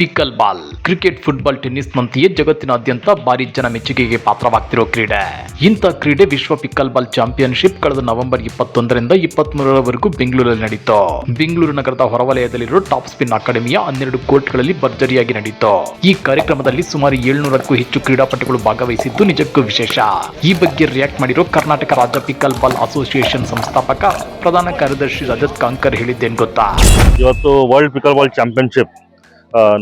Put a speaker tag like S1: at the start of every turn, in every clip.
S1: Pickle ball cricket football ಟೆನ್ನಿಸ್ನಂತೆಯೇ ಜಗತ್ತಿನಾದ್ಯಂತ ಭಾರಿ ಜನ ಮೆಚ್ಚುಗೆಗೆ ಪಾತ್ರವಾಗ್ತಿರೋ ಕ್ರೀಡೆ. ಇಂಥ ಕ್ರೀಡೆ ವಿಶ್ವ ಪಿಕ್ಕಲ್ ಬಾಲ್ ಚಾಂಪಿಯನ್ಶಿಪ್ ಕಳೆದ ನವೆಂಬರ್ ಇಪ್ಪತ್ತೊಂದರಿಂದ ಇಪ್ಪತ್ಮೂರರವರೆಗೂ ಬೆಂಗಳೂರಲ್ಲಿ ನಡೀತು. ಬೆಂಗಳೂರು ನಗರದ ಹೊರವಲಯದಲ್ಲಿರುವ ಟಾಪ್ ಸ್ಪಿನ್ ಅಕಾಡೆಮಿಯ ಹನ್ನೆರಡು ಕೋರ್ಟ್ಗಳಲ್ಲಿ ಭರ್ಜರಿಯಾಗಿ ನಡೀತು. ಈ ಕಾರ್ಯಕ್ರಮದಲ್ಲಿ ಸುಮಾರು ಏಳ್ನೂರಕ್ಕೂ ಹೆಚ್ಚು ಕ್ರೀಡಾಪಟುಗಳು ಭಾಗವಹಿಸಿದ್ದು ನಿಜಕ್ಕೂ ವಿಶೇಷ. ಈ ಬಗ್ಗೆ ರಿಯಾಕ್ಟ್ ಮಾಡಿರೋ ಕರ್ನಾಟಕ ರಾಜ್ಯ ಪಿಕ್ಕಲ್ ಬಾಲ್ ಅಸೋಸಿಯೇಷನ್ ಸಂಸ್ಥಾಪಕ, ಪ್ರಧಾನ ಕಾರ್ಯದರ್ಶಿ ರಜತ್ ಕಾಂಕರ್ ಹೇಳಿದ್ದೇನು ಗೊತ್ತಾ?
S2: ಇವತ್ತು ವರ್ಲ್ಡ್ ಪಿಕಲ್ ಬಾಲ್ ಚಾಂಪಿಯನ್ಶಿಪ್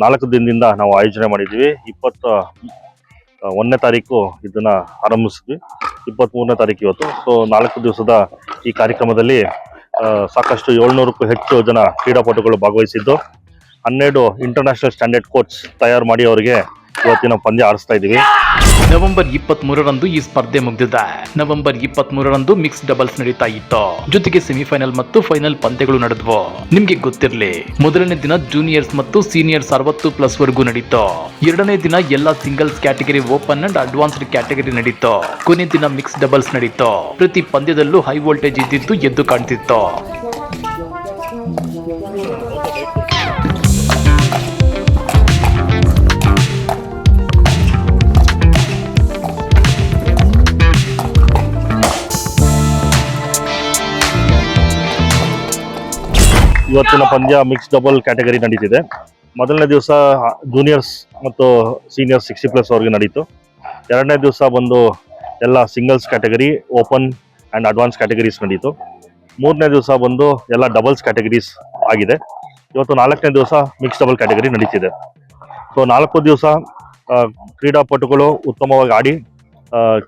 S2: ನಾಲ್ಕು ದಿನದಿಂದ ನಾವು ಆಯೋಜನೆ ಮಾಡಿದ್ವಿ ಇಪ್ಪತ್ತ ಒಂದನೇ ತಾರೀಕು ಇದನ್ನು ಆರಂಭಿಸಿದ್ವಿ. ಇಪ್ಪತ್ತ್ಮೂರನೇ ತಾರೀಕು ಇವತ್ತು. ಸೊ ನಾಲ್ಕು ದಿವಸದ ಈ ಕಾರ್ಯಕ್ರಮದಲ್ಲಿ ಸಾಕಷ್ಟು ಏಳ್ನೂರಕ್ಕೂ ಹೆಚ್ಚು ಜನ ಕ್ರೀಡಾಪಟುಗಳು ಭಾಗವಹಿಸಿದ್ದು. ಹನ್ನೆರಡು ಇಂಟರ್ನ್ಯಾಷನಲ್ ಸ್ಟ್ಯಾಂಡರ್ಡ್ ಕೋಚ್ ತಯಾರು ಮಾಡಿ ಅವರಿಗೆ ಇವತ್ತಿನ ಪಂದ್ಯ ಆಡಿಸ್ತಾ ಇದೀವಿ.
S1: ನವೆಂಬರ್ ಇಪ್ಪತ್ತ್ ಮೂರರಂದು ಈ ಸ್ಪರ್ಧೆ ಮುಗಿದಿದೆ. ನವೆಂಬರ್ ಇಪ್ಪತ್ತ್ ಮೂರರಂದು ಮಿಕ್ಸ್ ಡಬಲ್ಸ್ ನಡೀತಾ ಇತ್ತು. ಜೊತೆಗೆ ಸೆಮಿಫೈನಲ್ ಮತ್ತು ಫೈನಲ್ ಪಂದ್ಯಗಳು ನಡೆದವು. ನಿಮ್ಗೆ ಗೊತ್ತಿರಲಿ, ಮೊದಲನೇ ದಿನ ಜೂನಿಯರ್ಸ್ ಮತ್ತು ಸೀನಿಯರ್ಸ್ ಅರವತ್ತು ಪ್ಲಸ್ ವರೆಗೂ ನಡೀತು. ಎರಡನೇ ದಿನ ಎಲ್ಲಾ singles category open and advanced category ನಡೀತು. ಕೊನೆ ದಿನ ಮಿಕ್ಸ್ ಡಬಲ್ಸ್ ನಡೀತು. ಪ್ರತಿ ಪಂದ್ಯದಲ್ಲೂ ಹೈ ವೋಲ್ಟೇಜ್ ಇದ್ದಿದ್ದು ಎದ್ದು ಕಾಣ್ತಿತ್ತು.
S2: ಇವತ್ತಿನ ಪಂದ್ಯ ಮಿಕ್ಸ್ ಡಬಲ್ ಕ್ಯಾಟಗರಿ ನಡೀತಿದೆ. ಮೊದಲನೇ ದಿವಸ ಜೂನಿಯರ್ಸ್ ಮತ್ತು ಸೀನಿಯರ್ಸ್ ಸಿಕ್ಸ್ಟಿ ಪ್ಲಸ್ ಅವ್ರಿಗೆ ನಡೀತು. ಎರಡನೇ ದಿವಸ ಬಂದು ಎಲ್ಲ singles category open and advance categories ನಡೀತು. ಮೂರನೇ ದಿವಸ ಬಂದು ಎಲ್ಲ ಡಬಲ್ಸ್ ಕ್ಯಾಟಗರೀಸ್ ಆಗಿದೆ. ಇವತ್ತು ನಾಲ್ಕನೇ ದಿವಸ ಮಿಕ್ಸ್ ಡಬಲ್ ಕ್ಯಾಟಗರಿ ನಡೀತಿದೆ. ಸೊ ನಾಲ್ಕು ದಿವಸ ಕ್ರೀಡಾಪಟುಗಳು ಉತ್ತಮವಾಗಿ ಆಡಿ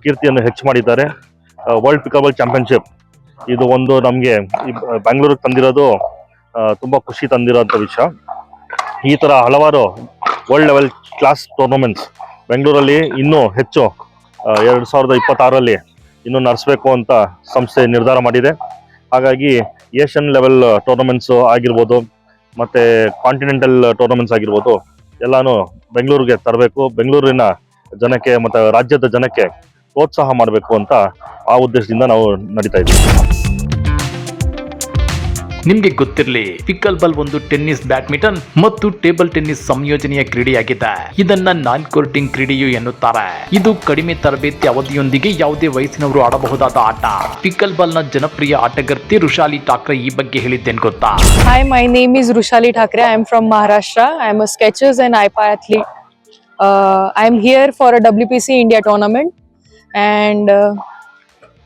S2: ಕೀರ್ತಿಯನ್ನು ಹೆಚ್ಚು ಮಾಡಿದ್ದಾರೆ. ವರ್ಲ್ಡ್ ಪಿಕಬಲ್ ಚಾಂಪಿಯನ್ಶಿಪ್ ಇದು ಒಂದು ನಮಗೆ ಬೆಂಗಳೂರಿಗೆ ತಂದಿರೋದು ತುಂಬಾ ಖುಷಿ ತಂದಿರೋಂಥ ವಿಷಯ. ಈ ತರ ಹಲವಾರು ವರ್ಲ್ಡ್ ಲೆವೆಲ್ ಕ್ಲಾಸ್ ಟೂರ್ನಮೆಂಟ್ಸ್ ಬೆಂಗಳೂರಲ್ಲಿ ಇನ್ನೂ ಹೆಚ್ಚು ಎರಡ್ ಎರಡು ಸಾವಿರದ ಇಪ್ಪತ್ತಾರರಲ್ಲಿ ಇನ್ನೂ ನಡೆಸಬೇಕು ಅಂತ ಸಂಸ್ಥೆ ನಿರ್ಧಾರ ಮಾಡಿದೆ. ಹಾಗಾಗಿ ಏಷ್ಯನ್ ಲೆವೆಲ್ ಟೂರ್ನಮೆಂಟ್ಸ್ ಆಗಿರ್ಬೋದು, ಮತ್ತೆ ಕಾಂಟಿನೆಂಟಲ್ ಟೂರ್ನಮೆಂಟ್ಸ್ ಆಗಿರ್ಬೋದು, ಎಲ್ಲನೂ ಬೆಂಗಳೂರಿಗೆ ತರಬೇಕು. ಬೆಂಗಳೂರಿನ ಜನಕ್ಕೆ ಮತ್ತೆ ರಾಜ್ಯದ ಜನಕ್ಕೆ ಪ್ರೋತ್ಸಾಹ ಮಾಡಬೇಕು ಅಂತ ಆ ಉದ್ದೇಶದಿಂದ ನಾವು ನಡೀತಾ ಇದ್ದೀವಿ.
S1: ನಿಮ್ಗೆ ಗೊತ್ತಿರಲಿ ಪಿಕ್ಕಲ್ ಬಾಲ್ ಒಂದು ಟೆನ್ನಿಸ್ ಬ್ಯಾಡ್ಮಿಂಟನ್ ಮತ್ತು ಟೇಬಲ್ ಟೆನ್ನಿಸ್ ಸಂಯೋಜನೆಯ ಕ್ರೀಡೆಯಾಗಿದೆ ಇದನ್ನ ನಾನ್ ಕೋರ್ಟಿಂಗ್ ಕ್ರೀಡೆಯು ಎನ್ನುತ್ತಾರೆ ಇದು ಕಡಿಮೆ ತರಬೇತಿ ಅವಧಿಯೊಂದಿಗೆ ಯಾವುದೇ ವಯಸ್ಸಿನವರು ಆಡಬಹುದಾದ ಆಟ ಪಿಕ್ಕಲ್ ಬಾಲ್ನ ಜನಪ್ರಿಯ ಆಟಗಾರ್ತಿ ರುಷಾಲಿ ಠಾಕ್ರೆ ಈ ಬಗ್ಗೆ ಹೇಳಿದ್ದೇನ್ ಗೊತ್ತಾ
S3: Hi, my name is Rushali Thakre. I'm from Maharashtra. I'm a sketches and IPA athlete. Uh, I'm here for a WPC India tournament, and uh,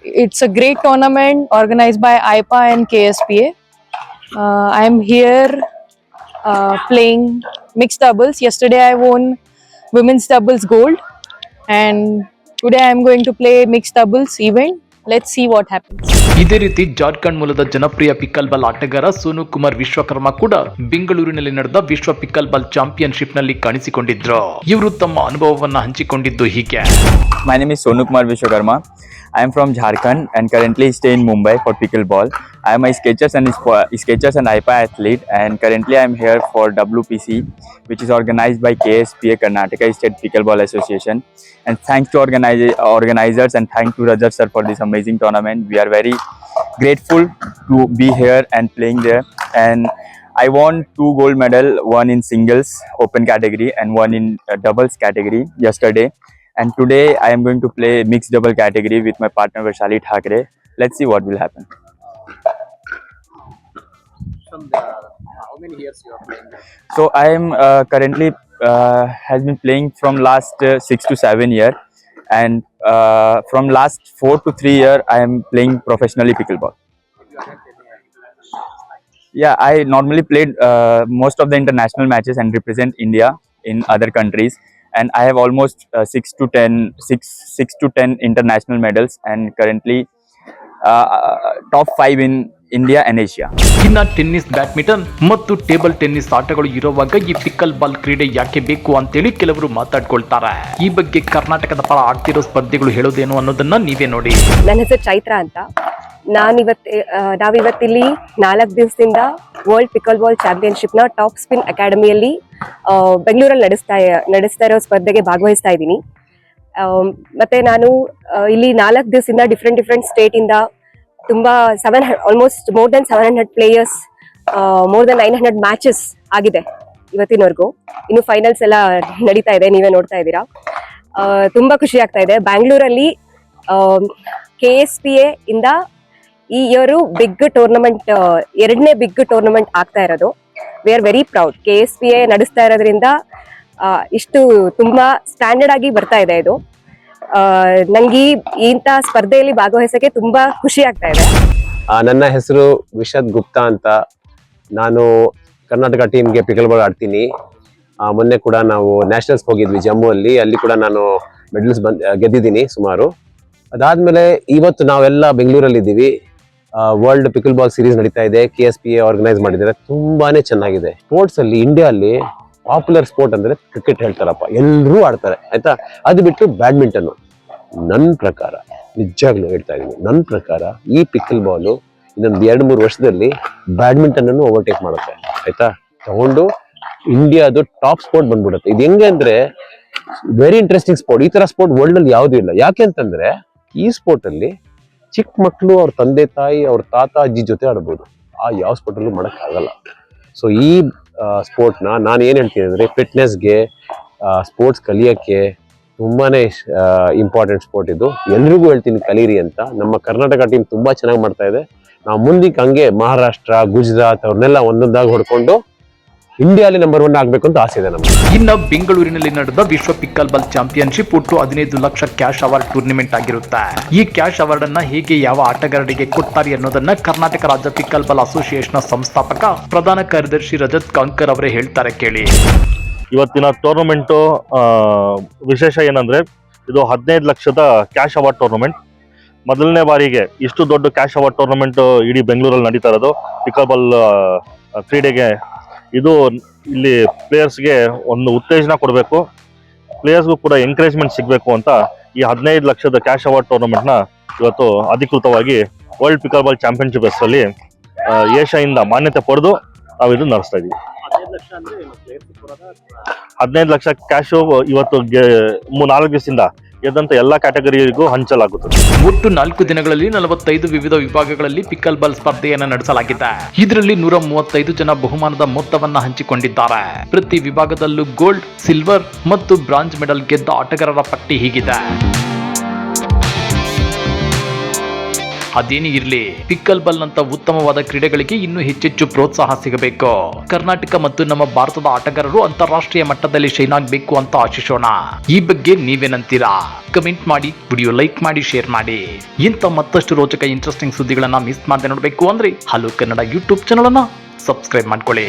S3: it's a great tournament organized by IPA and KSPA. Uh, I'm here uh, playing mixed doubles. Yesterday, I won women's doubles gold, and today I'm going to play mixed doubles event. Let's see what happens.
S1: ಇದೇ ರೀತಿ ಜಾರ್ಖಂಡ್ ಮೂಲದ ಜನಪ್ರಿಯ pickle ball ಆಟಗಾರ ಸೋನು ಕುಮಾರ್ ವಿಶ್ವಕರ್ಮ ಕೂಡ ಬೆಂಗಳೂರಿನಲ್ಲಿ ನಡೆದ ವಿಶ್ವ pickle ball ಚಾಂಪಿಯನ್ಶಿಪ್ನಲ್ಲಿ ಕಾಣಿಸಿಕೊಂಡಿದ್ರು ಇವರು ತಮ್ಮ ಅನುಭವವನ್ನ ಹಂಚಿಕೊಂಡಿದ್ದು ಹೀಗೆ
S4: My name is Sonu Kumar Vishwakarma. I am from Jharkhand and currently stay in Mumbai for pickleball. I am a sketchers and sketchers and IPA athlete and currently I am here for WPC which is organized by KSPA Karnataka State Pickleball Association. And thanks to organize- organizers and thanks to Rajat sir for this amazing tournament. We are very grateful to be here and playing there. And I won two gold medal, one in singles open category and one in uh, doubles category yesterday. And today I am going to play mixed double category with my partner Vaishali Thakre. Let's see what will happen. So I am uh, currently uh, has been playing from last uh, six to seven year, and uh, from last four to three year I am playing professionally pickleball. Yeah, I normally played uh, most of the international matches and represent India in other countries. And I have almost uh, six to ten, six six to ten international medals, and currently uh, top five in India and Asia
S1: ಇನ್ನ tennis badminton ಮತ್ತು table tennis ಆಟಗಳು ಇರುವಾಗ ಈ pickle ball ಕ್ರೀಡೆ ಯಾಕೆ ಬೇಕು ಅಂತೇಳಿ ಕೆಲವರು ಮಾತಾಡ್ಕೊಳ್ತಾರೆ. ಈ ಬಗ್ಗೆ ಕರ್ನಾಟಕದ ಪರ ಆಗ್ತಿರೋ ಸ್ಪರ್ಧೆಗಳು ಹೇಳೋದೇನು ಅನ್ನೋದನ್ನ ನೀವೇ ನೋಡಿ.
S5: ನನ್ನ ಹೆಸರು ಚೈತ್ರ ಅಂತ. ನಾನಿವತ್ತು ನಾವಿವತ್ತಿಲ್ಲಿ ನಾಲ್ಕು ದಿವಸದಿಂದ ವರ್ಲ್ಡ್ ಪಿಕಲ್ ಬಾಲ್ ಚಾಂಪಿಯನ್ಶಿಪ್ನ ಟಾಪ್ ಸ್ಪಿನ್ ಅಕಾಡೆಮಿಯಲ್ಲಿ ಬೆಂಗಳೂರಲ್ಲಿ ನಡೆಸ್ತಾ ನಡೆಸ್ತಾ ಇರೋ ಸ್ಪರ್ಧೆಗೆ ಭಾಗವಹಿಸ್ತಾ ಇದ್ದೀನಿ. ಮತ್ತೆ ನಾನು ಇಲ್ಲಿ ನಾಲ್ಕು ದಿವಸದಿಂದ ಡಿಫ್ರೆಂಟ್ ಡಿಫ್ರೆಂಟ್ ಸ್ಟೇಟಿಂದ ತುಂಬ seven almost more than seven hundred players more than nine hundred matches ಆಗಿದೆ ಇವತ್ತಿನವರೆಗೂ. ಇನ್ನು ಫೈನಲ್ಸ್ ಎಲ್ಲ ನಡೀತಾ ಇದೆ, ನೀವೇ ನೋಡ್ತಾ ಇದ್ದೀರಾ. ತುಂಬಾ ಖುಷಿ ಆಗ್ತಾ ಇದೆ. ಬ್ಯಾಂಗ್ಳೂರಲ್ಲಿ ಕೆ ಎಸ್ ಪಿ ಎ ಇಂದ ಈ ಇಯರು ಬಿಗ್ ಟೂರ್ನಮೆಂಟ್ ಎರಡನೇ ಬಿಗ್ ಟೂರ್ನಮೆಂಟ್ ಆಗ್ತಾ ಇರೋದು. We are very proud K S P A ನಡೆಸ್ತಾ ಇರೋದ್ರಿಂದ ಇಷ್ಟು ತುಂಬಾ ಸ್ಟ್ಯಾಂಡರ್ಡ್ ಆಗಿ ಬರ್ತಾ ಇದೆ ಇದು. ನಂಗೆ ಇಂತ ಸ್ಪರ್ಧೆಯಲ್ಲಿ ಭಾಗವಹಿಸಕ್ಕೆ ತುಂಬಾ ಖುಷಿ ಆಗ್ತಾ ಇದೆ.
S6: ನನ್ನ ಹೆಸರು ವಿಶದ್ ಗುಪ್ತಾ ಅಂತ. ನಾನು ಕರ್ನಾಟಕ ಟೀಮ್ಗೆ ಪಿಕಲ್ ಬಾಲ್ ಆಡ್ತೀನಿ ಮೊನ್ನೆ ಕೂಡ ನಾವು ನ್ಯಾಷನಲ್ಸ್ ಹೋಗಿದ್ವಿ ಜಮ್ಮು ಅಲ್ಲಿ ಅಲ್ಲಿ ಕೂಡ ನಾನು ಮೆಡಲ್ಸ್ ಬಂದ್ ಗೆದ್ದಿದ್ದೀನಿ ಸುಮಾರು. ಅದಾದ್ಮೇಲೆ ಇವತ್ತು ನಾವೆಲ್ಲ ಬೆಂಗಳೂರಲ್ಲಿ ಇದ್ದೀವಿ. ವರ್ಲ್ಡ್ ಪಿಕಲ್ ಬಾಲ್ ಸೀರೀಸ್ ನಡೀತಾ ಇದೆ. K S P A organise ಮಾಡಿದ್ದಾರೆ. ತುಂಬಾನೇ ಚೆನ್ನಾಗಿದೆ. ಸ್ಪೋರ್ಟ್ಸ್ ಅಲ್ಲಿ ಇಂಡಿಯಾ ಅಲ್ಲಿ ಪಾಪ್ಯುಲರ್ ಸ್ಪೋರ್ಟ್ ಅಂದ್ರೆ ಕ್ರಿಕೆಟ್ ಹೇಳ್ತಾರಪ್ಪ. ಎಲ್ಲರೂ ಆಡ್ತಾರೆ. ಆಯ್ತಾ? ಅದು ಬಿಟ್ಟು ಬ್ಯಾಡ್ಮಿಂಟನ್ ನನ್ನ ಪ್ರಕಾರ ನಿಜಾಗ್ಲೂ ಹೇಳ್ತಾ ಇದ್ದೀನಿ ನನ್ನ ಪ್ರಕಾರ ಈ ಪಿಕ್ಕಲ್ ಬಾಲು ಇನ್ನೊಂದು ಎರಡು ಮೂರು ವರ್ಷದಲ್ಲಿ ಬ್ಯಾಡ್ಮಿಂಟನ್ ಅನ್ನು ಓವರ್ಟೇಕ್ ಮಾಡುತ್ತೆ, ಆಯ್ತಾ? ತಗೊಂಡು ಇಂಡಿಯಾದು ಟಾಪ್ ಸ್ಪೋರ್ಟ್ ಬಂದ್ಬಿಡುತ್ತೆ. ಇದು ಹೆಂಗೆ ಅಂದ್ರೆ ವೆರಿ ಇಂಟ್ರೆಸ್ಟಿಂಗ್ ಸ್ಪೋರ್ಟ್ ಈ ತರ ಸ್ಪೋರ್ಟ್ ವರ್ಲ್ಡ್ ಅಲ್ಲಿ ಯಾವುದೂ ಇಲ್ಲ. ಯಾಕೆ ಅಂತಂದ್ರೆ ಈ ಸ್ಪೋರ್ಟ್ ಅಲ್ಲಿ ಚಿಕ್ಕ ಮಕ್ಕಳು ಅವ್ರ ತಂದೆ, ತಾಯಿ, ಅವ್ರ ತಾತ, ಅಜ್ಜಿ ಜೊತೆ ಆಡ್ಬೋದು. ಆ ಯಾವ ಸ್ಪೋರ್ಟ್ ಅಲ್ಲೂ ಮಾಡಕ್ ಆಗಲ್ಲ ಸೊ ಈ ಸ್ಪೋರ್ಟ್ನ ನಾನು ಏನ್ ಹೇಳ್ತೀನಿ ಅಂದ್ರೆ ಫಿಟ್ನೆಸ್ಗೆ ಸ್ಪೋರ್ಟ್ಸ್ ಕಲಿಯಕ್ಕೆ ತುಂಬಾನೇ ಇಂಪಾರ್ಟೆಂಟ್ ಸ್ಪೋರ್ಟ್ ಇದು. ಎಲ್ರಿಗೂ ಹೇಳ್ತೀನಿ ಕಲೀರಿ ಅಂತ. ನಮ್ಮ ಕರ್ನಾಟಕ ಟೀಮ್ ತುಂಬಾ ಚೆನ್ನಾಗಿ ಮಾಡ್ತಾ ಇದೆ. ನಾವು ಮುಂದಕ್ಕೆ ಹಂಗೆ ಮಹಾರಾಷ್ಟ್ರ, ಗುಜರಾತ್ ಅವ್ರನ್ನೆಲ್ಲ ಒಂದೊಂದಾಗಿ ಹೊಡ್ಕೊಂಡು ಇಂಡಿಯಾಲಿ ನಂಬರ್ ಒನ್ ಆಗ್ಬೇಕು ಅಂತ ಆಸೆ ಇದೆ ನಮಗೆ.
S1: ಇನ್ನ ಬೆಂಗಳೂರಿನಲ್ಲಿ ನಡೆದ ವಿಶ್ವ ಪಿಕ್ಕಲ್ ಬಾಲ್ ಚಾಂಪಿಯನ್ಶಿಪ್ ಒಟ್ಟು ಹದಿನೈದು ಲಕ್ಷ ಕ್ಯಾಶ್ ಅವಾರ್ಡ್ ಟೂರ್ನಿಮೆಂಟ್ ಆಗಿರುತ್ತೆ. ಈ ಕ್ಯಾಶ್ ಅವಾರ್ಡ್ ಅನ್ನ ಹೇಗೆ ಯಾವ ಆಟಗಾರರಿಗೆ ಕೊಡ್ತಾರೆ ಅನ್ನೋದನ್ನ ಕರ್ನಾಟಕ ರಾಜ್ಯ ಪಿಕ್ಕಲ್ ಬಾಲ್ ಅಸೋಸಿಯೇಷನ್ ಸಂಸ್ಥಾಪಕ ಪ್ರಧಾನ ಕಾರ್ಯದರ್ಶಿ ರಜತ್ ಕಾಂಕರ್ ಅವರೇ ಹೇಳ್ತಾರೆ ಕೇಳಿ.
S2: ಇವತ್ತಿನ ಟೂರ್ನಮೆಂಟು ವಿಶೇಷ ಏನಂದ್ರೆ, ಇದು ಹದಿನೈದು ಲಕ್ಷದ ಕ್ಯಾಶ್ ಅವಾರ್ಡ್ ಟೂರ್ನಮೆಂಟ್. ಮೊದಲನೇ ಬಾರಿಗೆ ಇಷ್ಟು ದೊಡ್ಡ ಕ್ಯಾಶ್ ಅವಾರ್ಡ್ ಟೂರ್ನಮೆಂಟ್ ಇಡೀ ಬೆಂಗಳೂರಲ್ಲಿ ನಡೀತಾ ಇರೋದು. ಪಿಕಬಲ್ ಕ್ರೀಡೆಗೆ ಇದು ಇಲ್ಲಿ ಪ್ಲೇಯರ್ಸ್ಗೆ ಒಂದು ಉತ್ತೇಜನ ಕೊಡಬೇಕು. ಪ್ಲೇಯರ್ಸ್ಗೂ ಕೂಡ ಎಂಕರೇಜ್ಮೆಂಟ್ ಸಿಗಬೇಕು ಅಂತ ಈ ಹದಿನೈದು ಲಕ್ಷದ ಕ್ಯಾಶ್ ಅವಾರ್ಡ್ ಟೂರ್ನಮೆಂಟ್ನ ಇವತ್ತು ಅಧಿಕೃತವಾಗಿ ವರ್ಲ್ಡ್ ಪಿಕಬಲ್ ಚಾಂಪಿಯನ್ಶಿಪ್ ಹೆಸರಲ್ಲಿ ಏಷ್ಯಾಯಿಂದ ಮಾನ್ಯತೆ ಪಡೆದು ನಾವು ಇದು ನಡೆಸ್ತಾ ಇದ್ದೀವಿ ಹದಿನೈದು ಲಕ್ಷ ಕ್ಯಾಶು ಇವತ್ತು ನಾಲ್ಕು ದಿವಸದಿಂದ ಎದ್ದಂತ ಎಲ್ಲಾ ಕ್ಯಾಟಗರಿಗೂ ಹಂಚಲಾಗುತ್ತದೆ.
S1: ಒಟ್ಟು ನಾಲ್ಕು ದಿನಗಳಲ್ಲಿ ನಲವತ್ತೈದು ವಿವಿಧ ವಿಭಾಗಗಳಲ್ಲಿ ಪಿಕ್ಕಲ್ ಬಾಲ್ ಸ್ಪರ್ಧೆಯನ್ನು ನಡೆಸಲಾಗಿದೆ. ಇದರಲ್ಲಿ ನೂರ ಮೂವತ್ತೈದು ಜನ ಬಹುಮಾನದ ಮೊತ್ತವನ್ನ ಹಂಚಿಕೊಂಡಿದ್ದಾರೆ. ಪ್ರತಿ ವಿಭಾಗದಲ್ಲೂ ಗೋಲ್ಡ್ ಸಿಲ್ವರ್ ಮತ್ತು ಬ್ರಾಂಜ್ ಮೆಡಲ್ ಗೆದ್ದ ಆಟಗಾರರ ಪಟ್ಟಿ ಹೀಗಿದೆ. ಅದೇನೇ ಇರಲಿ. ಪಿಕ್ಕಲ್ ಬಲ್ ನಂತ ಉತ್ತಮವಾದ ಕ್ರೀಡೆಗಳಿಗೆ ಇನ್ನೂ ಹೆಚ್ಚೆಚ್ಚು ಪ್ರೋತ್ಸಾಹ ಸಿಗಬೇಕು. ಕರ್ನಾಟಕ ಮತ್ತು ನಮ್ಮ ಭಾರತದ ಆಟಗಾರರು ಅಂತಾರಾಷ್ಟ್ರೀಯ ಮಟ್ಟದಲ್ಲಿ ಶೈನ್ ಆಗಬೇಕು ಅಂತ ಆಶಿಸೋಣ. ಈ ಬಗ್ಗೆ ನೀವೇನಂತೀರಾ? ಕಮೆಂಟ್ ಮಾಡಿ, ವಿಡಿಯೋ ಲೈಕ್ ಮಾಡಿ, ಶೇರ್ ಮಾಡಿ. ಇಂಥ ಮತ್ತಷ್ಟು ರೋಚಕ ಇಂಟ್ರೆಸ್ಟಿಂಗ್ ಸುದ್ದಿಗಳನ್ನ ಮಿಸ್ ಮಾಡದೆ ನೋಡಬೇಕು ಅಂದ್ರೆ ಹಲೋ ಕನ್ನಡ ಯೂಟ್ಯೂಬ್ ಚಾನಲ್ ಅನ್ನ ಸಬ್ಸ್ಕ್ರೈಬ್ ಮಾಡ್ಕೊಳ್ಳಿ.